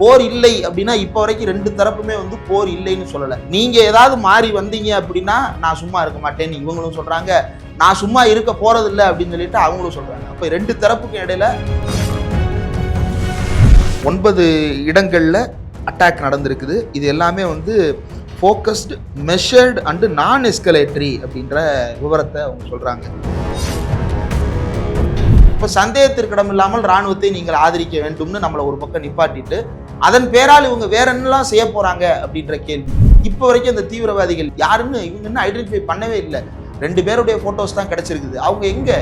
போர் இல்லை அப்படின்னா இப்போ வரைக்கும் ரெண்டு தரப்புமே வந்து போர் இல்லைன்னு சொல்லலை. நீங்கள் ஏதாவது மாறி வந்தீங்க அப்படின்னா நான் சும்மா இருக்க மாட்டேன்னு இவங்களும் சொல்கிறாங்க நான் சும்மா இருக்க போகிறதில்ல இல்லை அப்படின்னு சொல்லிட்டு அவங்களும் சொல்கிறாங்க அப்போ ரெண்டு தரப்புக்கும் இடையில ஒன்பது இடங்களில் அட்டாக் நடந்திருக்குது. இது எல்லாமே வந்து ஃபோக்கஸ்டு மெஷர்டு அண்டு நான் எஸ்கலேட்டரி அப்படின்ற விவரத்தை அவங்க சொல்கிறாங்க இப்போ சந்தேகத்திற்கிடம் இல்லாமல் ராணுவத்தை நீங்கள் ஆதரிக்க வேண்டும்னு நம்மளை ஒரு பக்கம் நிப்பாட்டிட்டு அதன் பேரால் இவங்க வேற என்னலாம் செய்ய போறாங்க அப்படின்ற கேள்வி. இப்போ வரைக்கும் இந்த தீவிரவாதிகள் யாருன்னு இவங்க இன்னும் ஐடென்டிஃபை பண்ணவே இல்லை. ரெண்டு பேருடைய போட்டோஸ் தான் கிடைச்சிருக்குது. அவங்க எங்க?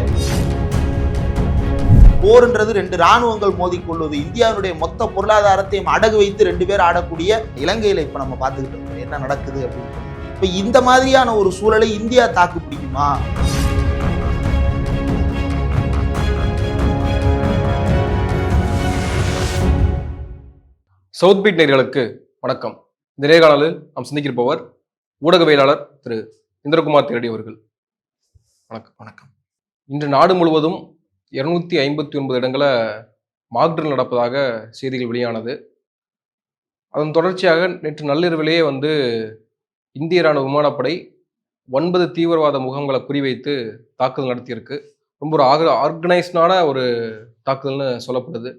போர்ன்றது ரெண்டு ராணுவங்கள் மோதிக்கொள்வது இந்தியாவுடைய மொத்த பொருளாதாரத்தையும் அடகு வைத்து ரெண்டு பேர் ஆடக்கூடிய இலங்கையில் இப்போ நம்ம பார்த்துக்கிட்டு இருக்கோம். என்ன நடக்குது அப்படின்னு. இப்போ இந்த மாதிரியான ஒரு சூழலை இந்தியா தாக்கு பிடிக்குமா? சவுத் பீட் நேர்களுக்கு வணக்கம். இந்த நேர்காணலில் நாம் சிந்திக்கிருப்பவர் ஊடகவியலாளர் திரு இந்திரகுமார் தேரடி அவர்கள். வணக்கம். வணக்கம். இன்று நாடு முழுவதும் இருநூத்தி ஐம்பத்தி ஒன்பது இடங்களை மாக்டர் நடப்பதாக செய்திகள் வெளியானது. அதன் தொடர்ச்சியாக நேற்று நள்ளிரவிலேயே வந்து இந்திய ராணுவ விமானப்படை ஒன்பது தீவிரவாத முகாம்களை குறிவைத்து தாக்குதல் நடத்தியிருக்கு. ரொம்ப ஒரு ஆக ஆர்கனைஸ்டான ஒரு தாக்குதல்னு சொல்லப்படுது.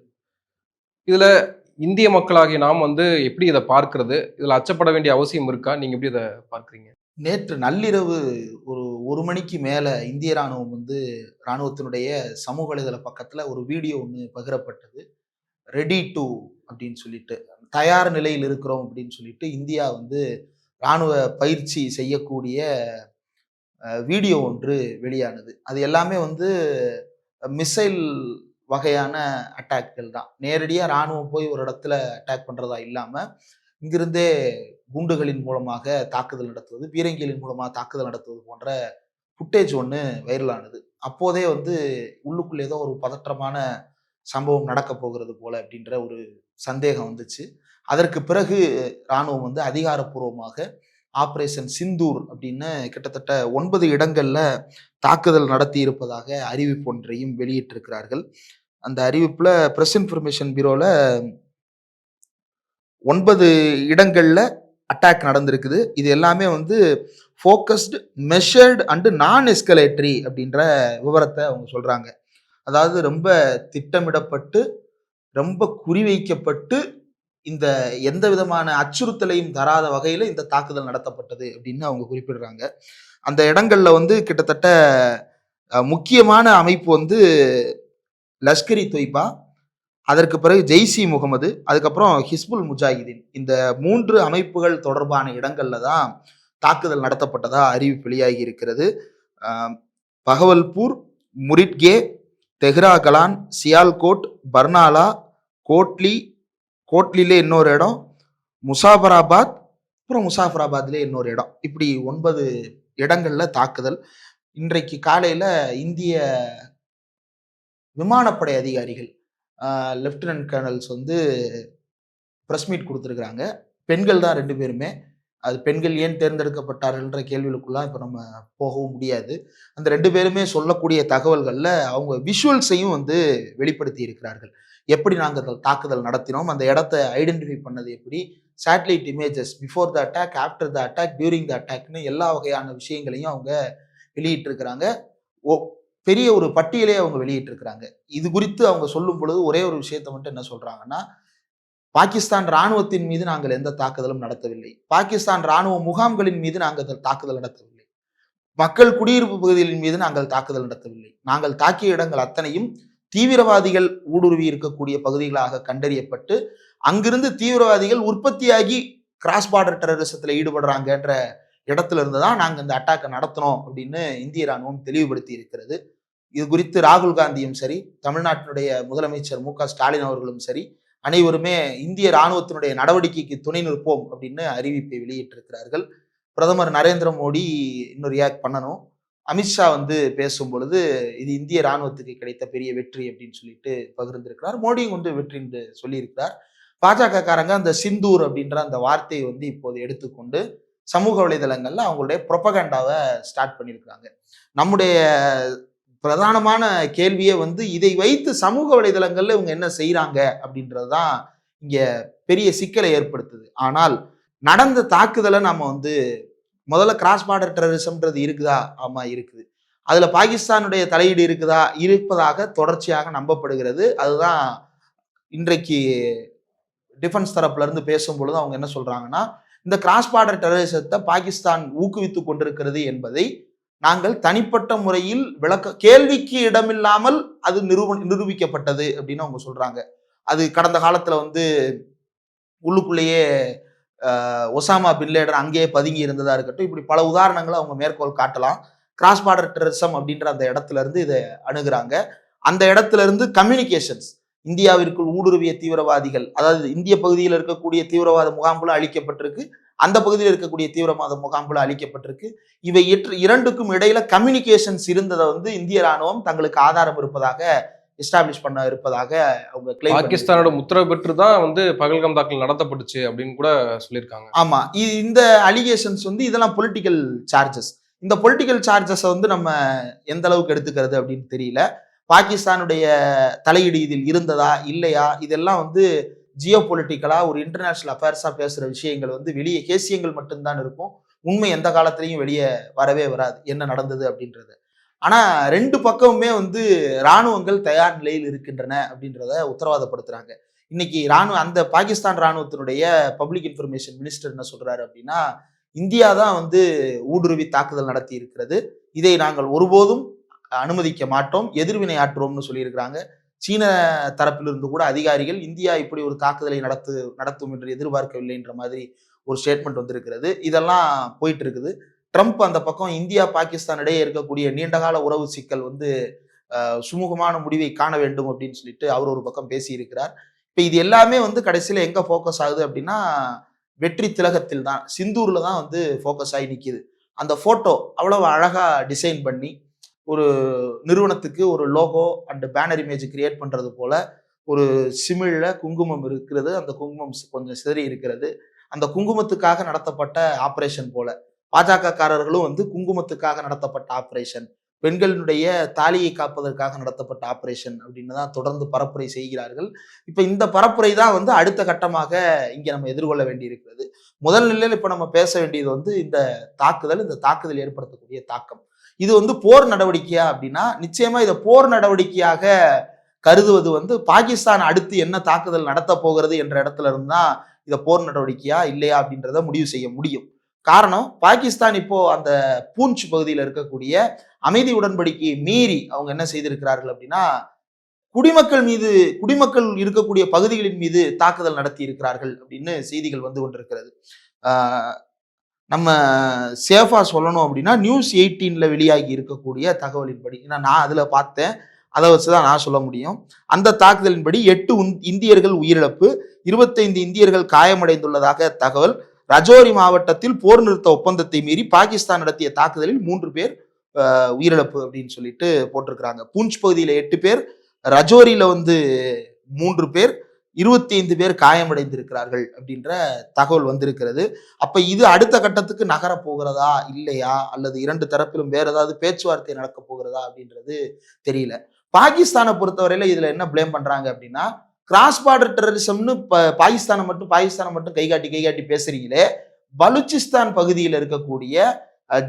இதில் இந்திய மக்களாகிய நாம் வந்து எப்படி இதை பார்க்கறது? இதில் அச்சப்பட வேண்டிய அவசியம் இருக்கா? நீங்கள் எப்படி இதை பார்க்குறீங்க? நேற்று நள்ளிரவு ஒரு ஒரு மணிக்கு மேலே இந்திய ராணுவம் வந்து ராணுவத்தினுடைய சமூக வலைதள பக்கத்தில் ஒரு வீடியோ ஒன்று பகிரப்பட்டது. ரெடி டு அப்படின்னு சொல்லிட்டு தயார் நிலையில் இருக்கிறோம் அப்படின்னு சொல்லிட்டு இந்தியா வந்து ராணுவ பயிற்சி செய்யக்கூடிய வீடியோ ஒன்று வெளியானது. அது எல்லாமே வந்து மிசைல் வகையான அட்டாக்கள் தான். நேரடியாக ராணுவம் போய் ஒரு இடத்துல அட்டாக் பண்ணுறதா இல்லாமல் இங்கிருந்தே குண்டுகளின் மூலமாக தாக்குதல் நடத்துவது பீரங்கிகளின் மூலமாக தாக்குதல் நடத்துவது போன்ற ஃபுட்டேஜ் ஒன்று வைரலானது அப்போதே வந்து உள்ளுக்குள்ளே ஏதோ ஒரு பதற்றமான சம்பவம் நடக்க போகிறது போல அப்படின்ற ஒரு சந்தேகம் வந்துச்சு. அதற்கு பிறகு ராணுவம் வந்து அதிகாரப்பூர்வமாக ஆப்ரேஷன் சிந்தூர் அப்படின்னு கிட்டத்தட்ட ஒன்பது இடங்களில் தாக்குதல் நடத்தி இருப்பதாக அறிவிப்பு ஒன்றையும் வெளியிட்டிருக்கிறார்கள். அந்த அறிவிப்பில் ப்ரெஸ் இன்ஃபர்மேஷன் பியூரோவில் ஒன்பது இடங்களில் அட்டாக் நடந்திருக்குது. இது எல்லாமே வந்து ஃபோக்கஸ்டு மெஷர்டு அண்டு நான் எஸ்கலேட்ரி அப்படின்ற விவரத்தை அவங்க சொல்கிறாங்க அதாவது ரொம்ப திட்டமிடப்பட்டு ரொம்ப குறிவைக்கப்பட்டு இந்த எந்த விதமான அச்சுறுத்தலையும் தராத வகையில் இந்த தாக்குதல் நடத்தப்பட்டது அப்படின்னு அவங்க குறிப்பிடுறாங்க. அந்த இடங்கள்ல வந்து கிட்டத்தட்ட முக்கியமான அமைப்பு வந்து லஷ்கரி தொய்பா அதற்கு பிறகு ஜெய்சி முகமது அதுக்கப்புறம் ஹிஸ்புல் முஜாஹிதீன். இந்த மூன்று அமைப்புகள் தொடர்பான இடங்கள்ல தான் தாக்குதல் நடத்தப்பட்டதா அறிவிப்பு வெளியாகி இருக்கிறது. பகவல்பூர் முரிட்கே தெஹ்ரா கலான் சியால்கோட் பர்னாலா கோட்லி கோட்லிலே இன்னொரு இடம் முசாஃபராபாத் அப்புறம் முசாஃபராபாத்லே இன்னொரு இடம். இப்படி ஒன்பது இடங்கள்ல தாக்குதல். இன்றைக்கு காலையில இந்திய விமானப்படை அதிகாரிகள் லெப்டினன்ட் கர்னல்ஸ் வந்து ப்ரெஸ் மீட் கொடுத்துருக்குறாங்க. பெண்கள் தான் ரெண்டு பேருமே. அது பெண்கள் ஏன் தேர்ந்தெடுக்கப்பட்டார்கள்ன்ற கேள்விகளுக்குலாம் இப்போ நம்ம போகவும் முடியாது. அந்த ரெண்டு பேருமே சொல்லக்கூடிய தகவல்களில் அவங்க விஷுவல்ஸையும் வந்து வெளிப்படுத்தி இருக்கிறார்கள். எப்படி நாங்கள் தாக்குதல் நடத்தினோம் அந்த இடத்த ஐடென்டிஃபை பண்ணது எப்படி satellite images before the attack after the attack during the அட்டாக்னு எல்லா வகையான விஷயங்களையும் அவங்க வெளியிட்டிருக்கிறாங்க. ஓ பெரிய ஒரு பட்டியலே அவங்க வெளியிட்டிருக்கிறாங்க. இது குறித்து அவங்க சொல்லும் பொழுது ஒரே ஒரு விஷயத்த மட்டும் என்ன சொல்கிறாங்கன்னா பாகிஸ்தான் ராணுவத்தின் மீது நாங்கள் எந்த தாக்குதலும் நடத்தவில்லை. பாகிஸ்தான் ராணுவ முகாம்களின் மீது நாங்கள் தாக்குதல் நடத்தவில்லை. மக்கள் குடியிருப்பு பகுதிகளின் மீது நாங்கள் தாக்குதல் நடத்தவில்லை. நாங்கள் தாக்கிய இடங்கள் அத்தனையும் தீவிரவாதிகள் ஊடுருவி இருக்கக்கூடிய பகுதிகளாக கண்டறியப்பட்டு அங்கிருந்து தீவிரவாதிகள் உற்பத்தியாகி கிராஸ் பார்டர் டெரரிசத்தில் ஈடுபடுறாங்கன்ற இடத்துல இருந்து தான் நாங்கள் இந்த அட்டாக்கை நடத்தினோம் அப்படின்னு இந்திய ராணுவம் தெளிவுபடுத்தி இருக்கிறது. இது குறித்து ராகுல் காந்தியும் சரி தமிழ்நாட்டினுடைய முதலமைச்சர் மு க ஸ்டாலின் அவர்களும் சரி அனைவருமே இந்திய ராணுவத்தினுடைய நடவடிக்கைக்கு துணை நிற்போம் அப்படின்னு அறிவிப்பை வெளியிட்டிருக்கிறார்கள். பிரதமர் நரேந்திர மோடி இன்னும் ரியாக்ட் பண்ணணும். அமித்ஷா வந்து பேசும் பொழுது இது இந்திய ராணுவத்துக்கு கிடைத்த பெரிய வெற்றி அப்படின்னு சொல்லிட்டு பகிர்ந்திருக்கிறார். மோடியும் வந்து வெற்றி என்று சொல்லியிருக்கிறார். பாஜக காரங்க அந்த சிந்தூர் அப்படின்ற அந்த வார்த்தையை வந்து இப்போது எடுத்துக்கொண்டு சமூக வலைதளங்கள்ல அவங்களுடைய ப்ரொபகண்டாவை ஸ்டார்ட் பண்ணியிருக்கிறாங்க. நம்முடைய பிரதானமான கேள்வியே வந்து இதை வைத்து சமூக வலைதளங்களில் இவங்க என்ன செய்கிறாங்க அப்படின்றது தான் இங்கே பெரிய சிக்கலை ஏற்படுத்துது. ஆனால் நடந்த தாக்குதலை நம்ம வந்து முதல்ல கிராஸ் பார்டர் டெரரிசம்ன்றது இருக்குதா? ஆமாம் இருக்குது. அதில் பாகிஸ்தானுடைய தலையீடு இருக்குதா? இருப்பதாக தொடர்ச்சியாக நம்பப்படுகிறது. அதுதான் இன்றைக்கு டிஃபென்ஸ் தரப்புலேருந்து பேசும்பொழுது பேசும் அவங்க என்ன சொல்கிறாங்கன்னா இந்த கிராஸ் பார்டர் டெரரிசத்தை பாகிஸ்தான் ஊக்குவித்து கொண்டிருக்கிறது என்பதை நாங்கள் தனிப்பட்ட முறையில் விளக்க கேள்விக்கு இடமில்லாமல் அது நிரூப நிரூபிக்கப்பட்டது அப்படின்னு அவங்க சொல்றாங்க. அது கடந்த காலத்துல வந்து உள்ளுக்குள்ளேயே ஒசாமா பின்லேடன் அங்கேயே பதுங்கி இருந்ததா இருக்கட்டும் இப்படி பல உதாரணங்களை அவங்க மேற்கோள் காட்டலாம். கிராஸ் பார்டர் டெரரிசம் அப்படின்ற அந்த இடத்துல இருந்து இதை அணுகிறாங்க. அந்த இடத்துல இருந்து கம்யூனிகேஷன்ஸ் இந்தியாவிற்குள் ஊடுருவிய தீவிரவாதிகள் அதாவது இந்திய பகுதியில் இருக்கக்கூடிய தீவிரவாத முகாம்களும் அழிக்கப்பட்டிருக்கு. அந்த பகுதியில் இருக்கக்கூடிய தீவிரவாத முகாம்களும் அழிக்கப்பட்டிருக்கு. இவை இரண்டுக்கும் இடையில கம்யூனிகேஷன்ஸ் இருந்ததை வந்து இந்திய ராணுவம் தங்களுக்கு ஆதாரம் இருப்பதாக எஸ்டாப்ளிஷ் பண்ண இருப்பதாக அவங்க claim பாகிஸ்தானோட உத்தரவு பெற்று தான் வந்து பகல்காம் தாக்கல் நடத்தப்பட்டுச்சு அப்படின்னு கூட சொல்லியிருக்காங்க. ஆமா இந்த அலிகேஷன்ஸ் வந்து இதெல்லாம் பொலிட்டிக்கல் சார்ஜஸ் இந்த பொலிட்டிக்கல் சார்ஜஸை வந்து நம்ம எந்த அளவுக்கு எடுத்துக்கிறது அப்படின்னு தெரியல. பாகிஸ்தானுடைய தலையீடு இதில் இருந்ததா இல்லையா? இதெல்லாம் வந்து ஜியோ பொலிட்டிக்கலா ஒரு இன்டர்நேஷனல் அஃபேர்ஸா பேசுற விஷயங்கள் வந்து வெளியே கேசியங்கள் மட்டும்தான் இருக்கும். உண்மை எந்த காலத்திலையும் வெளியே வரவே வராது. என்ன நடந்தது அப்படின்றது. ஆனா ரெண்டு பக்கமுமே வந்து இராணுவங்கள் தயார் நிலையில் இருக்கின்றன அப்படின்றத உத்தரவாதப்படுத்துறாங்க. இன்னைக்கு ராணுவ அந்த பாகிஸ்தான் ராணுவத்தினுடைய பப்ளிக் இன்ஃபர்மேஷன் மினிஸ்டர் என்ன சொல்றாரு அப்படின்னா இந்தியா தான் வந்து ஊடுருவி தாக்குதல் நடத்தி இருக்கிறது இதை நாங்கள் ஒருபோதும் அனுமதிக்க மாட்டோம். எதிர்வினை ஆற்றுவோம்னு சொல்லியிருக்கிறாங்க. சீன தரப்பிலிருந்து கூட அதிகாரிகள் இந்தியா இப்படி ஒரு தாக்குதலை நடத்து நடத்தும் என்று எதிர்பார்க்கவில்லைன்ற மாதிரி ஒரு ஸ்டேட்மெண்ட் வந்திருக்கிறது. இதெல்லாம் போயிட்டு இருக்குது ட்ரம்ப் அந்த பக்கம் இந்தியா பாகிஸ்தான் இடையே இருக்கக்கூடிய நீண்டகால உறவு சிக்கல் வந்து சுமூகமான முடிவை காண வேண்டும் அப்படின்னு சொல்லிட்டு அவர் ஒரு பக்கம் பேசியிருக்கிறார். இப்போ இது எல்லாமே வந்து கடைசியில் எங்கே ஃபோக்கஸ் ஆகுது அப்படின்னா வெற்றி திலகத்தில் தான் சிந்தூரில் தான் வந்து ஃபோக்கஸ் ஆகி நிற்கிது அந்த ஃபோட்டோ அவ்வளவு அழகாக டிசைன் பண்ணி ஒரு நிறுவனத்துக்கு ஒரு logo and banner image create பண்ணுறது போல் ஒரு சிமிழில் குங்குமம் இருக்கிறது. அந்த குங்குமம் கொஞ்சம் சிதறி இருக்கிறது. அந்த குங்குமத்துக்காக நடத்தப்பட்ட ஆப்ரேஷன் போல பாஜகக்காரர்களும் வந்து குங்குமத்துக்காக நடத்தப்பட்ட ஆப்ரேஷன் பெண்களினுடைய தாலியை காப்பதற்காக நடத்தப்பட்ட ஆப்ரேஷன் அப்படின்னு தான் தொடர்ந்து பரப்புரை செய்கிறார்கள். இப்போ இந்த பரப்புரை தான் வந்து அடுத்த கட்டமாக இங்கே நம்ம எதிர்கொள்ள வேண்டியிருக்கிறது. முதல் நிலையில் இப்போ நம்ம பேச வேண்டியது வந்து இந்த தாக்குதல் இந்த தாக்குதல் ஏற்படுத்தக்கூடிய தாக்கம். இது வந்து போர் நடவடிக்கையா அப்படின்னா நிச்சயமா இதை போர் நடவடிக்கையாக கருதுவது வந்து பாகிஸ்தான் அடுத்து என்ன தாக்குதல் நடத்த போகிறது என்ற இடத்துல இருந்து தான் இதை போர் நடவடிக்கையா இல்லையா அப்படின்றத முடிவு செய்ய முடியும். காரணம் பாகிஸ்தான் இப்போ அந்த பூஞ்ச் பகுதியில் இருக்கக்கூடிய அமைதி உடன்படிக்கையை மீறி அவங்க என்ன செய்திருக்கிறார்கள் அப்படின்னா குடிமக்கள் மீது குடிமக்கள் இருக்கக்கூடிய பகுதிகளின் மீது தாக்குதல் நடத்தி இருக்கிறார்கள் அப்படின்னு செய்திகள் வந்து கொண்டிருக்கிறது. நம்ம சேஃபாக சொல்லணும் அப்படின்னா நியூஸ் எயிட்டீனில் வெளியாகி இருக்கக்கூடிய தகவலின்படி. ஏன்னா நான் அதில் பார்த்தேன். அதை வச்சு தான் நான் சொல்ல முடியும். அந்த தாக்குதலின்படி எட்டு இந்தியர்கள் உயிரிழப்பு இருபத்தைந்து இந்தியர்கள் காயமடைந்துள்ளதாக தகவல். ரஜோரி மாவட்டத்தில் போர் நிறுத்த ஒப்பந்தத்தை மீறி பாகிஸ்தான் நடத்திய தாக்குதலில் மூன்று பேர் உயிரிழப்பு அப்படின்னு சொல்லிட்டு போட்டிருக்கிறாங்க. பூஞ்ச் பகுதியில் எட்டு பேர் ரஜோரியில் வந்து மூன்று பேர் இருபத்தி ஐந்து பேர் காயமடைந்திருக்கிறார்கள் அப்படின்ற தகவல் வந்திருக்கிறது. அப்ப இது அடுத்த கட்டத்துக்கு நகர போகிறதா? இல்லையா? அல்லது இரண்டு தரப்பிலும் வேற ஏதாவது பேச்சுவார்த்தை நடக்க போகிறதா? அப்படின்றது தெரியல. பாகிஸ்தானை பொறுத்தவரையில இதுல என்ன ப்ளேம் பண்றாங்க அப்படின்னா கிராஸ் பார்டர் டெரரிசம்னு பாகிஸ்தானை மட்டும் பாகிஸ்தானை மட்டும் கைகாட்டி கைகாட்டி பேசுறீங்களே பலுச்சிஸ்தான் பகுதியில் இருக்கக்கூடிய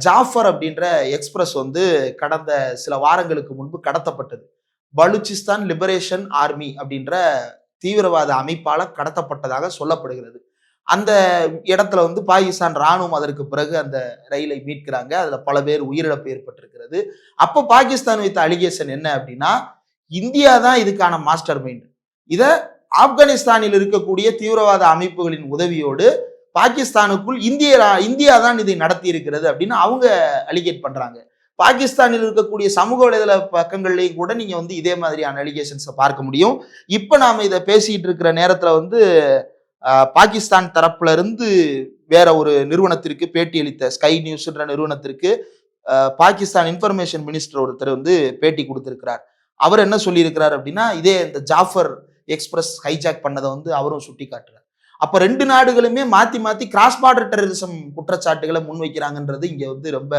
ஜாஃபர் அப்படின்ற எக்ஸ்பிரஸ் வந்து கடந்த சில வாரங்களுக்கு முன்பு கடத்தப்பட்டது. பலுச்சிஸ்தான் லிபரேஷன் ஆர்மி அப்படின்ற தீவிரவாத அமைப்பால் கடத்தப்பட்டதாக சொல்லப்படுகிறது. அந்த இடத்துல வந்து பாகிஸ்தான் ராணுவம் அதற்கு பிறகு அந்த ரயிலை மீட்கிறாங்க. அதில் பல பேர் உயிரிழப்பு ஏற்பட்டிருக்கிறது. அப்போ பாகிஸ்தான் வைத்த அலிகேஷன் என்ன அப்படின்னா இந்தியா தான் இதுக்கான மாஸ்டர் மைண்ட் இதை ஆப்கானிஸ்தானில் இருக்கக்கூடிய தீவிரவாத அமைப்புகளின் உதவியோடு பாகிஸ்தானுக்குள் இந்திய ரா- இந்தியா தான் இதை நடத்தி இருக்கிறது அப்படின்னு அவங்க அலிகேட் பண்றாங்க. பாகிஸ்தானில் இருக்கக்கூடிய சமூக வலைதள பக்கங்கள்லையும் கூட நீங்க வந்து இதே மாதிரியான அலிகேஷன்ஸை பார்க்க முடியும். இப்ப நாம இதை பேசிட்டு இருக்கிற நேரத்துல வந்து பாகிஸ்தான் தரப்புல இருந்து வேற ஒரு நிறுவனத்திற்கு பேட்டி அளித்த ஸ்கை நியூஸ்ன்ற நிறுவனத்திற்கு பாகிஸ்தான் இன்ஃபர்மேஷன் மினிஸ்டர் ஒருத்தர் வந்து பேட்டி கொடுத்திருக்கிறார். அவர் என்ன சொல்லியிருக்கிறார் அப்படின்னா இதே இந்த ஜாஃபர் எக்ஸ்பிரஸ் ஹைஜாக் பண்ணதை வந்து அவரும் சுட்டி காட்டுறார் அப்ப ரெண்டு நாடுகளுமே மாத்தி மாத்தி கிராஸ் பார்டர் டெரரிசம் குற்றச்சாட்டுகளை முன்வைக்கிறாங்கன்றது இங்க வந்து ரொம்ப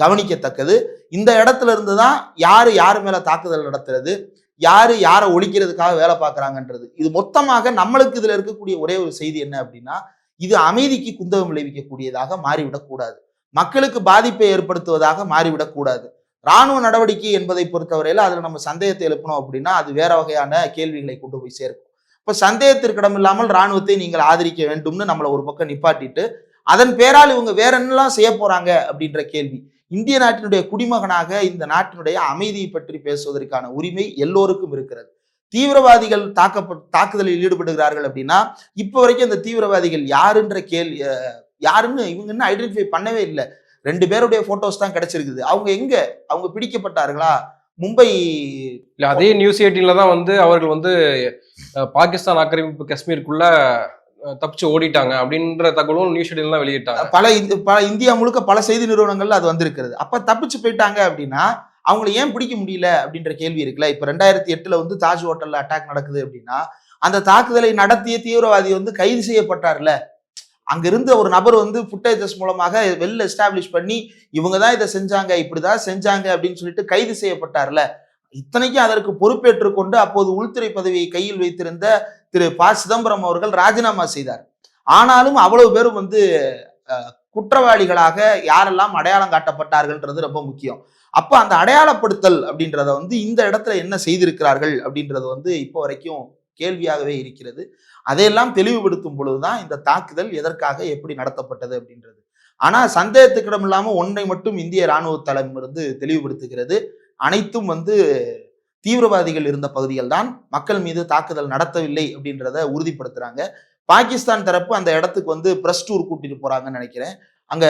கவனிக்கத்தக்கது. இந்த இடத்துல இருந்து தான் யாரு யாரு மேல தாக்குதல் நடத்துறது யாரு யாரை ஒழிக்கிறதுக்காக வேலை பார்க்குறாங்கன்றது. இது மொத்தமாக நம்மளுக்கு இதுல இருக்கக்கூடிய ஒரே ஒரு செய்தி என்ன அப்படின்னா இது அமைதிக்கு குந்தகம் விளைவிக்கக்கூடியதாக மாறிவிடக்கூடாது. மக்களுக்கு பாதிப்பை ஏற்படுத்துவதாக மாறிவிடக்கூடாது. ராணுவ நடவடிக்கை என்பதை பொறுத்தவரையில அதுல நம்ம சந்தேகத்தை எழுப்பினோம் அப்படின்னா அது வேற வகையான கேள்விகளை கொண்டு போய் சேர்க்கும். இப்ப சந்தேகத்திற்கிடமில்லாமல் இராணுவத்தை ராணுவத்தை நீங்கள் ஆதரிக்க வேண்டும்னு நம்மளை ஒரு பக்கம் நிப்பாட்டிட்டு அதன் பேரால் இவங்க வேற என்னெல்லாம் செய்ய போறாங்க அப்படின்ற கேள்வி. இந்திய நாட்டினுடைய குடிமகனாக இந்த நாட்டினுடைய அமைதியை பற்றி பேசுவதற்கான உரிமை எல்லோருக்கும் இருக்கிறது. தீவிரவாதிகள் தாக்கப்பட் தாக்குதலில் ஈடுபடுகிறார்கள் அப்படின்னா இப்போ வரைக்கும் இந்த தீவிரவாதிகள் யாருன்ற கேள்வி யாருன்னு இவங்க இன்னும் ஐடென்டிஃபை பண்ணவே இல்லை. ரெண்டு பேருடைய போட்டோஸ் தான் கிடைச்சிருக்குது. அவங்க எங்க? அவங்க பிடிக்கப்பட்டார்களா? மும்பை இல்லை அதே நியூஸ் எயிட்டீன்ல தான் வந்து அவர்கள் வந்து பாகிஸ்தான் ஆக்கிரமிப்பு காஷ்மீருக்குள்ள தப்பிச்சு ஓடிட்டாங்க அப்படின்ற தகவலும் நியூஸ் ஷெடியூல்லாம் வெளியிட்டாங்க. பல இந்த- பல இந்தியா முழுக்க பல செய்தி நிறுவனங்கள்ல அது வந்திருக்கிறது. அப்ப தப்பிச்சு போயிட்டாங்க அப்படின்னா அவங்களை ஏன் பிடிக்க முடியல அப்படின்ற கேள்வி இருக்குல்ல? இப்ப ரெண்டாயிரத்தி எட்டுல வந்து தாஜ் ஹோட்டல்ல அட்டாக் நடக்குது அப்படின்னா அந்த தாக்குதலை நடத்திய தீவிரவாதி வந்து கைது செய்யப்பட்டார்ல. அங்கிருந்த ஒரு நபர் வந்து ஃபுட்டேஜஸ் மூலமாக வெல் எஸ்டாப்ளிஷ் பண்ணி இவங்க தான் இதை செஞ்சாங்க இப்படிதான் செஞ்சாங்க அப்படின்னு சொல்லிட்டு கைது செய்யப்பட்டார்ல. இத்தனைக்கும் அதற்கு பொறுப்பேற்றுக் கொண்டு அப்போது உள்துறை பதவியை கையில் வைத்திருந்த திரு ப. சிதம்பரம் அவர்கள் ராஜினாமா செய்தார். ஆனாலும் அவ்வளவு பேரும் வந்து குற்றவாளிகளாக யாரெல்லாம் அடையாளம் காட்டப்பட்டார்கள்ன்றது ரொம்ப முக்கியம். அப்போ அந்த அடையாளப்படுத்தல் அப்படின்றத வந்து இந்த இடத்துல என்ன செய்திருக்கிறார்கள் அப்படின்றது வந்து இப்போ வரைக்கும் கேள்வியாகவே இருக்கிறது. அதையெல்லாம் தெளிவுபடுத்தும் பொழுதுதான் இந்த தாக்குதல் எதற்காக எப்படி நடத்தப்பட்டது அப்படின்றது. ஆனால் சந்தேகத்துக்கிடமில்லாமல் ஒன்றை மட்டும் இந்திய ராணுவ தளம் இருந்து தெளிவுபடுத்துகிறது. அனைத்தும் வந்து தீவிரவாதிகள் இருந்த பகுதிகள் தான் மக்கள் மீது தாக்குதல் நடத்தவில்லை அப்படின்றத உறுதிப்படுத்துறாங்க. பாகிஸ்தான் தரப்பு அந்த இடத்துக்கு வந்து பிரஸ் டூர் கூட்டிட்டு போறாங்கன்னு நினைக்கிறேன். அங்க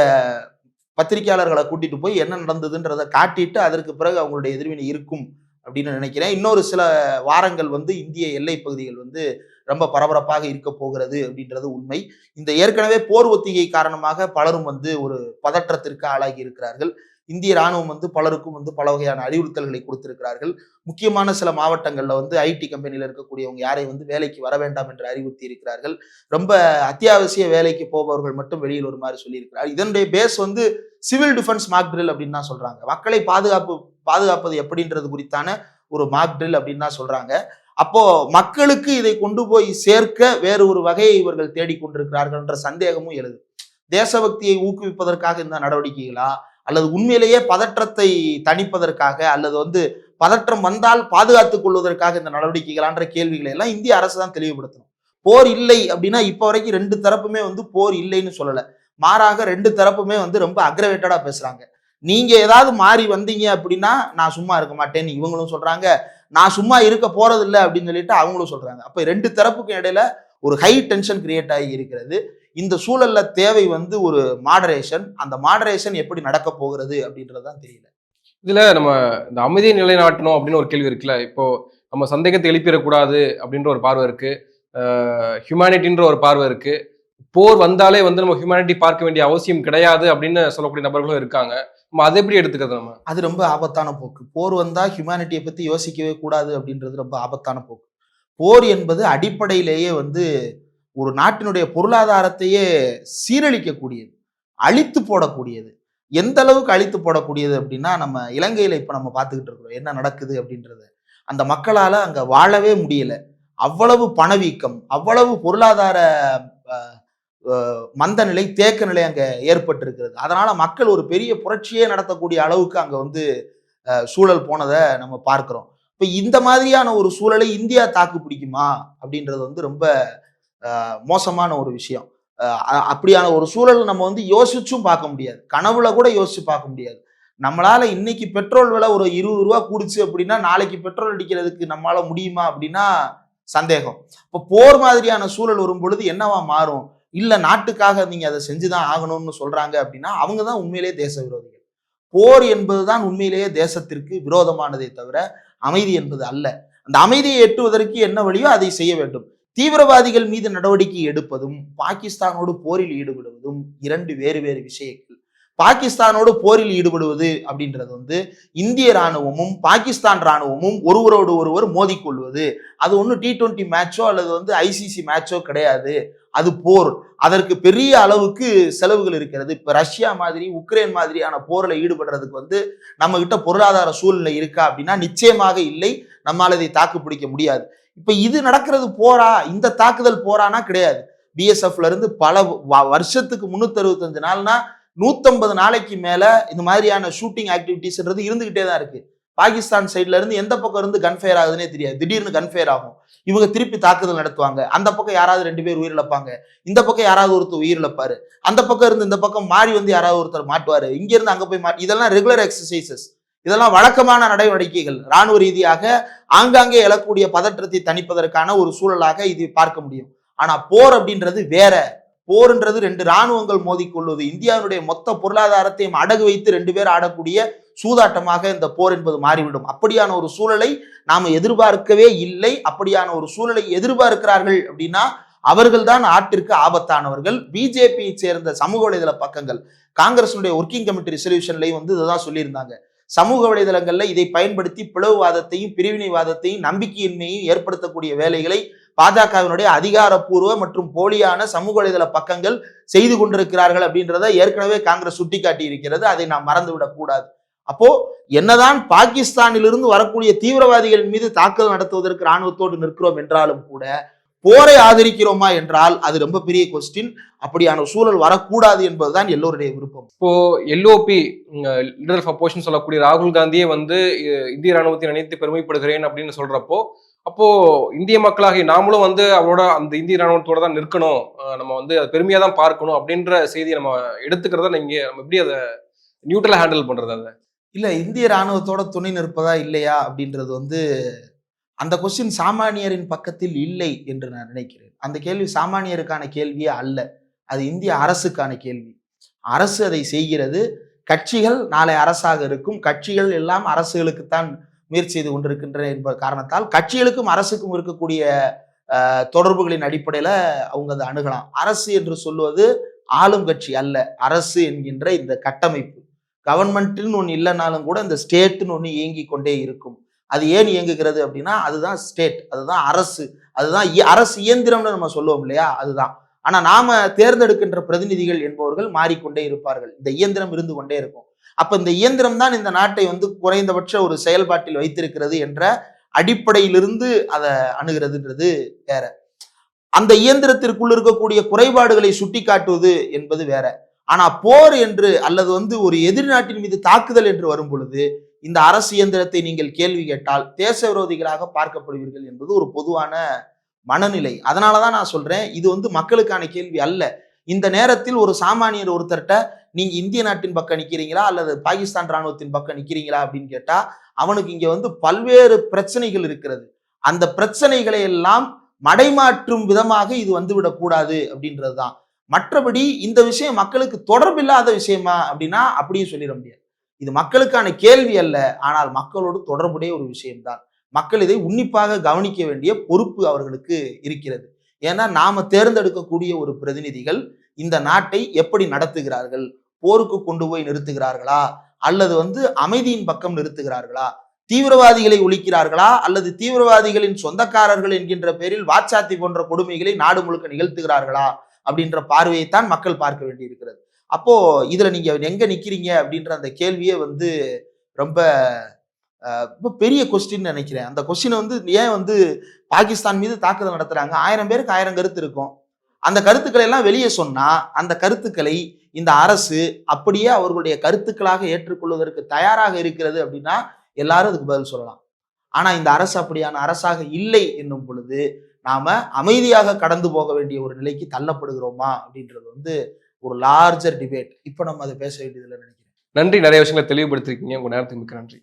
பத்திரிகையாளர்களை கூட்டிட்டு போய் என்ன நடந்ததுன்றதை காட்டிட்டு அதற்கு பிறகு அவங்களுடைய எதிர்வினை இருக்கும் அப்படின்னு நினைக்கிறேன். இன்னொரு சில வாரங்கள் வந்து இந்திய எல்லை பகுதிகள் வந்து ரொம்ப பரபரப்பாக இருக்க போகிறது அப்படின்றது உண்மை. இந்த ஏற்கனவே போர் ஒத்திகை காரணமாக பலரும் வந்து ஒரு பதற்றத்திற்கு ஆளாகி இருக்கிறார்கள். இந்திய ராணுவம் வந்து பலருக்கும் வந்து பல வகையான அறிவுறுத்தல்களை கொடுத்திருக்கிறார்கள். முக்கியமான சில மாவட்டங்களில் வந்து ஐடி கம்பெனியில் இருக்கக்கூடியவங்க யாரையும் வந்து வேலைக்கு வர வேண்டாம் என்று அறிவுறுத்தி இருக்கிறார்கள் ரொம்ப அத்தியாவசிய வேலைக்கு போபவர்கள் மட்டும் வெளியில் ஒரு மாதிரி சொல்லியிருக்கிறார். இதனுடைய பேஸ் வந்து சிவில் டிஃபென்ஸ் மார்க் ட்ரில் அப்படின்னு தான் சொல்றாங்க. மக்களை பாதுகாப்பு பாதுகாப்பது எப்படின்றது குறித்தான ஒரு மார்க் ட்ரில் அப்படின்னு தான் சொல்றாங்க. அப்போ மக்களுக்கு இதை கொண்டு போய் சேர்க்க வேறு ஒரு வகையை இவர்கள் தேடிக்கொண்டிருக்கிறார்கள் என்ற சந்தேகமும் எழுது. தேசபக்தியை ஊக்குவிப்பதற்காக இந்த நடவடிக்கைகளா? அல்லது உண்மையிலேயே பதற்றத்தை தணிப்பதற்காக அல்லது வந்து பதற்றம் வந்தால் பாதுகாத்துக் கொள்வதற்காக இந்த நடவடிக்கைகளான்ற கேள்விகளை எல்லாம் இந்திய அரசு தான் தெளிவுபடுத்தணும். போர் இல்லை அப்படின்னா இப்போ வரைக்கும் ரெண்டு தரப்புமே வந்து போர் இல்லைன்னு சொல்லலை. மாறாக ரெண்டு தரப்புமே வந்து ரொம்ப அக்ரவேட்டடாக பேசுகிறாங்க நீங்கள் ஏதாவது மாறி வந்தீங்க அப்படின்னா நான் சும்மா இருக்க மாட்டேன்னு இவங்களும் சொல்கிறாங்க நான் சும்மா இருக்க போகிறதில்ல அப்படின்னு சொல்லிட்டு அவங்களும் சொல்கிறாங்க அப்போ ரெண்டு தரப்புக்கும் இடையில ஒரு ஹை டென்ஷன் கிரியேட் ஆகி இருக்கிறது. இந்த சூழல்ல தேவை வந்து ஒரு மாடரேஷன் அந்த மாடரேஷன் எப்படி நடக்க போகிறது அப்படின்றது தான் தெரியல. இதுல நம்ம இந்த அமைதியை நிலைநாட்டணும் அப்படின்னு ஒரு கேள்வி இருக்குல்ல. இப்போ நம்ம சந்தேகத்தை எழுப்பிடக்கூடாது அப்படின்ற ஒரு பார்வை இருக்கு. ஹியூமனிட்டின்ற ஒரு பார்வை இருக்கு. போர் வந்தாலே வந்து நம்ம ஹியூமனிட்டி பார்க்க வேண்டிய அவசியம் கிடையாது அப்படின்னு சொல்லக்கூடிய நபர்களும் இருக்காங்க. நம்ம அதை எப்படி எடுத்துக்கிறது நம்ம? அது ரொம்ப ஆபத்தான போக்கு. போர் வந்தா ஹியூமனிட்டியை பத்தி யோசிக்கவே கூடாது அப்படின்றது ரொம்ப ஆபத்தான போக்கு. போர் என்பது அடிப்படையிலேயே வந்து ஒரு நாட்டினுடைய பொருளாதாரத்தையே சீரழிக்கக்கூடியது அழித்து போடக்கூடியது. எந்த அளவுக்கு அழித்து போடக்கூடியது அப்படின்னா நம்ம இலங்கையில் இப்போ நம்ம பார்த்துக்கிட்டு இருக்கிறோம். என்ன நடக்குது அப்படின்றது. அந்த மக்களால் அங்கே வாழவே முடியல. அவ்வளவு பணவீக்கம் அவ்வளவு பொருளாதார மந்த நிலை தேக்க நிலை அங்கே ஏற்பட்டிருக்கிறது. அதனால் மக்கள் ஒரு பெரிய புரட்சியே நடத்தக்கூடிய அளவுக்கு அங்கே வந்து சூழல் போனதை நம்ம பார்க்குறோம். இப்போ இந்த மாதிரியான ஒரு சூழலை இந்தியா தாக்கு பிடிக்குமா அப்படின்றது வந்து ரொம்ப மோசமான ஒரு விஷயம். அப்படியான ஒரு சூழல் நம்ம வந்து யோசிச்சும் பார்க்க முடியாது. கனவுல கூட யோசிச்சு பார்க்க முடியாது. நம்மளால இன்னைக்கு பெட்ரோல் விலை ஒரு இருபது ரூபா கூடுச்சு அப்படின்னா நாளைக்கு பெட்ரோல் அடிக்கிறதுக்கு நம்மளால முடியுமா அப்படின்னா சந்தேகம். இப்போ போர் மாதிரியான சூழல் வரும் பொழுது என்னவா மாறும்? இல்லை நாட்டுக்காக நீங்க அதை செஞ்சுதான் ஆகணும்னு சொல்றாங்க அப்படின்னா அவங்க தான் உண்மையிலேயே தேச விரோதிகள். போர் என்பது தான் உண்மையிலேயே தேசத்திற்கு விரோதமானதே தவிர அமைதி என்பது அல்ல. அந்த அமைதியை எட்டுவதற்கு என்ன வழியோ அதை செய்ய வேண்டும். தீவிரவாதிகள் மீது நடவடிக்கை எடுப்பதும் பாகிஸ்தானோடு போரில் ஈடுபடுவதும் இரண்டு வேறு வேறு விஷயங்கள். பாகிஸ்தானோடு போரில் ஈடுபடுவது அப்படின்றது வந்து இந்திய ராணுவமும் பாகிஸ்தான் ராணுவமும் ஒருவரோடு ஒருவர் மோதிக்கொள்வது அது ஒன்றும் டி டுவெண்ட்டி மேட்சோ அல்லது வந்து ஐசிசி மேட்சோ கிடையாது. அது போர். அதற்கு பெரிய அளவுக்கு செலவுகள் இருக்கிறது. இப்ப ரஷ்யா மாதிரி உக்ரைன் மாதிரியான போர்ல ஈடுபடுறதுக்கு வந்து நம்ம கிட்ட பொருளாதார சூழ்நிலை இருக்கா அப்படின்னா நிச்சயமாக இல்லை. நம்மால் இதை தாக்கு பிடிக்க முடியாது. இப்ப இது நடக்கிறது போரா இந்த தாக்குதல் போரானா கிடையாது. பிஎஸ்எஃப்ல இருந்து பல வ- வருஷத்துக்கு முன்னூத்தி அறுபத்தஞ்சு நாள்னா நூத்தம்பது நாளைக்கு மேல இந்த மாதிரியான ஷூட்டிங் ஆக்டிவிட்டிஸ்ன்றது இருந்துகிட்டே தான் இருக்கு. பாகிஸ்தான் சைட்ல இருந்து எந்த பக்கம் இருந்து கன்ஃபயர் ஆகுதுன்னே தெரியாது. திடீர்னு கன்ஃபயர் ஆகும். இவங்க திருப்பி தாக்குதல் நடத்துவாங்க. அந்த பக்கம் யாராவது ரெண்டு பேர் உயிரிழப்பாங்க. இந்த பக்கம் யாராவது ஒருத்தர் உயிரிழப்பாரு. அந்த பக்கம் இருந்து இந்த பக்கம் மாறி வந்து யாராவது ஒருத்தர் மாட்டுவாரு. இங்க இருந்து அங்க போய் மாட்டி இதெல்லாம் ரெகுலர் எக்ஸசைசஸ் இதெல்லாம் வழக்கமான நடவடிக்கைகள். ராணுவ ரீதியாக ஆங்காங்கே எழக்கூடிய பதற்றத்தை தணிப்பதற்கான ஒரு சூழலாக இது பார்க்க முடியும். ஆனா போர் அப்படின்றது வேற. போர்ன்றது ரெண்டு ராணுவங்கள் மோதிக்கொள்வது. இந்தியாவினுடைய மொத்த பொருளாதாரத்தையும் அடகு வைத்து ரெண்டு பேர் ஆடக்கூடிய சூதாட்டமாக இந்த போர் என்பது மாறிவிடும். அப்படியான ஒரு சூழலை நாம எதிர்பார்க்கவே இல்லை. அப்படியான ஒரு சூழலை எதிர்பார்க்கிறார்கள் அப்படின்னா அவர்கள்தான் நாட்டிற்கு ஆபத்தானவர்கள். பிஜேபியை சேர்ந்த சமூக வலைதள பக்கங்கள் காங்கிரஸினுடைய ஒர்க்கிங் கமிட்டி ரெசல்யூஷன்லையும் வந்து இதுதான் சொல்லியிருந்தாங்க. சமூக வலைதளங்கள்ல இதை பயன்படுத்தி பிளவுவாதத்தையும் பிரிவினைவாதத்தையும் நம்பிக்கையின்மையும் ஏற்படுத்தக்கூடிய வேலைகளை பாஜகவினுடைய அதிகாரப்பூர்வ மற்றும் போலியான சமூக வலைதள பக்கங்கள் செய்து கொண்டிருக்கிறார்கள் அப்படின்றத ஏற்கனவே காங்கிரஸ் சுட்டிக்காட்டி இருக்கிறது அதை நாம் மறந்துவிடக் கூடாது. அப்போ என்னதான் பாகிஸ்தானிலிருந்து வரக்கூடிய தீவிரவாதிகளின் மீது தாக்குதல் நடத்துவதற்கு ராணுவத்தோடு நிற்கிறோம் என்றாலும் கூட போரை ஆதரிக்கிறோமா என்றால் அது ரொம்ப பெரிய கொஸ்டின் அப்படியான சூழல் வரக்கூடாது என்பதுதான் எல்லோருடைய விருப்பம். இப்போ எல்ஓபி லீடர் ஆஃப் அப்போஷன் சொல்லக்கூடிய ராகுல் காந்தியே வந்து இந்திய ராணுவத்தை நினைத்து பெருமைப்படுகிறேன் அப்படின்னு சொல்றப்போ அப்போ இந்திய மக்களாகிய நாமளும் வந்து அவரோட அந்த இந்திய ராணுவத்தோட தான் நிற்கணும். நம்ம வந்து அதை பெருமையா தான் பார்க்கணும் அப்படின்ற செய்தியை நம்ம எடுத்துக்கிறத நீங்க நம்ம எப்படி அதை நியூட்ரலா ஹேண்டில் பண்றது அதை? இல்ல இந்திய ராணுவத்தோட துணை நிற்பதா இல்லையா அப்படின்றது வந்து அந்த கொஸ்டின் சாமானியரின் பக்கத்தில் இல்லை என்று நான் நினைக்கிறேன். அந்த கேள்வி சாமானியருக்கான கேள்வியே அல்ல. அது இந்திய அரசுக்கான கேள்வி. அரசு அதை செய்கிறது. கட்சிகள் நாளை அரசாக இருக்கும். கட்சிகள் எல்லாம் அரசுகளுக்குத்தான் முயற்சி செய்து கொண்டிருக்கின்றன என்பது காரணத்தால் கட்சிகளுக்கும் அரசுக்கும் இருக்கக்கூடிய தொடர்புகளின் அடிப்படையில் அவங்க அதை அணுகலாம். அரசு என்று சொல்வது ஆளும் கட்சி அல்ல. அரசு என்கின்ற இந்த கட்டமைப்பு. கவர்மெண்ட்டுன்னு ஒன்று இல்லைனாலும் கூட இந்த ஸ்டேட்டுன்னு ஒன்று இயங்கி கொண்டே இருக்கும். அது ஏன் இயங்குகிறது அப்படின்னா அதுதான் ஸ்டேட் அதுதான் அரசு அதுதான் இய- அரசு இயந்திரம்னு நம்ம சொல்லுவோம் இல்லையா? அதுதான். ஆனால் நாம தேர்ந்தெடுக்கின்ற பிரதிநிதிகள் என்பவர்கள் மாறிக்கொண்டே இருப்பார்கள். இந்த இயந்திரம் இருந்து கொண்டே இருக்கும். அப்போ இந்த இயந்திரம் தான் இந்த நாட்டை வந்து குறைந்தபட்ச ஒரு செயல்பாட்டில் வைத்திருக்கிறது என்ற அடிப்படையிலிருந்து அதை அணுகிறதுன்றது வேற. அந்த இயந்திரத்திற்குள் இருக்கக்கூடிய குறைபாடுகளை சுட்டிக்காட்டுவது என்பது வேற. ஆனா போர் என்று அல்லது வந்து ஒரு எதிர்நாட்டின் மீது தாக்குதல் என்று வரும் பொழுது இந்த அரசு இயந்திரத்தை நீங்கள் கேள்வி கேட்டால் தேச விரோதிகளாக பார்க்கப்படுவீர்கள் என்பது ஒரு பொதுவான மனநிலை. அதனாலதான் நான் சொல்றேன் இது வந்து மக்களுக்கான கேள்வி அல்ல. இந்த நேரத்தில் ஒரு சாமானியர் ஒருத்தர்கிட்ட நீங்க இந்திய நாட்டின் பக்கம் நிக்கிறீங்களா? அல்லது பாகிஸ்தான் ராணுவத்தின் பக்கம் நிக்கிறீங்களா? அப்படின்னு கேட்டா அவனுக்கு இங்க வந்து பல்வேறு பிரச்சனைகள் இருக்கிறது. அந்த பிரச்சனைகளை எல்லாம் மடைமாற்றும் விதமாக இது வந்துவிடக் கூடாது அப்படின்றதுதான். மற்றபடி இந்த விஷயம் மக்களுக்கு தொடர்பில்லாத விஷயமா அப்படின்னா அப்படியும் சொல்லிட முடியாது. இது மக்களுக்கான கேள்வி அல்ல ஆனால் மக்களோடு தொடர்புடைய ஒரு விஷயம்தான். மக்கள் இதை உன்னிப்பாக கவனிக்க வேண்டிய பொறுப்பு அவர்களுக்கு இருக்கிறது. ஏன்னா நாம தேர்ந்தெடுக்கக்கூடிய ஒரு பிரதிநிதிகள் இந்த நாட்டை எப்படி நடத்துகிறார்கள்? போருக்கு கொண்டு போய் நிறுத்துகிறார்களா? அல்லது வந்து அமைதியின் பக்கம் நிறுத்துகிறார்களா? தீவிரவாதிகளை ஒழிக்கிறார்களா? அல்லது தீவிரவாதிகளின் சொந்தக்காரர்கள் என்கின்ற பேரில் வாச்சாத்தி போன்ற கொடுமைகளை நாடு முழுக்க நிகழ்த்துகிறார்களா? அப்படின்ற பார்வையைத்தான் மக்கள் பார்க்க வேண்டியிருக்கிறது. அப்போ இதுல நீங்க எங்க நிக்கிறீங்க அப்படின்ற அந்த கேள்வியே வந்து ரொம்ப ரொம்ப பெரிய கொஸ்டின் நினைக்கிறேன். அந்த கொஸ்டினை வந்து ஏன் வந்து பாகிஸ்தான் மீது தாக்குதல் நடத்துறாங்க? ஆயிரம் பேருக்கு ஆயிரம் கருத்து இருக்கும். அந்த கருத்துக்களை எல்லாம் வெளியே சொன்னா அந்த கருத்துக்களை இந்த அரசு அப்படியே அவர்களுடைய கருத்துக்களாக ஏற்றுக்கொள்வதற்கு தயாராக இருக்கிறது அப்படின்னா எல்லாரும் அதுக்கு பதில் சொல்லலாம். ஆனா இந்த அரசு அப்படியான அரசாக இல்லை என்னும் பொழுது நாம அமைதியாக கடந்து போக வேண்டிய ஒரு நிலைக்கு தள்ளப்படுகிறோமா அப்படின்றது வந்து ஒரு லார்ஜர் டிபேட் இப்போ நம்ம அதை பேச வேண்டியதில்லை நினைக்கிறேன். நன்றி. நிறைய விஷயங்களை தெளிவுபடுத்திருக்கீங்க உங்கள் நேரத்துக்கு மிக்க நன்றி.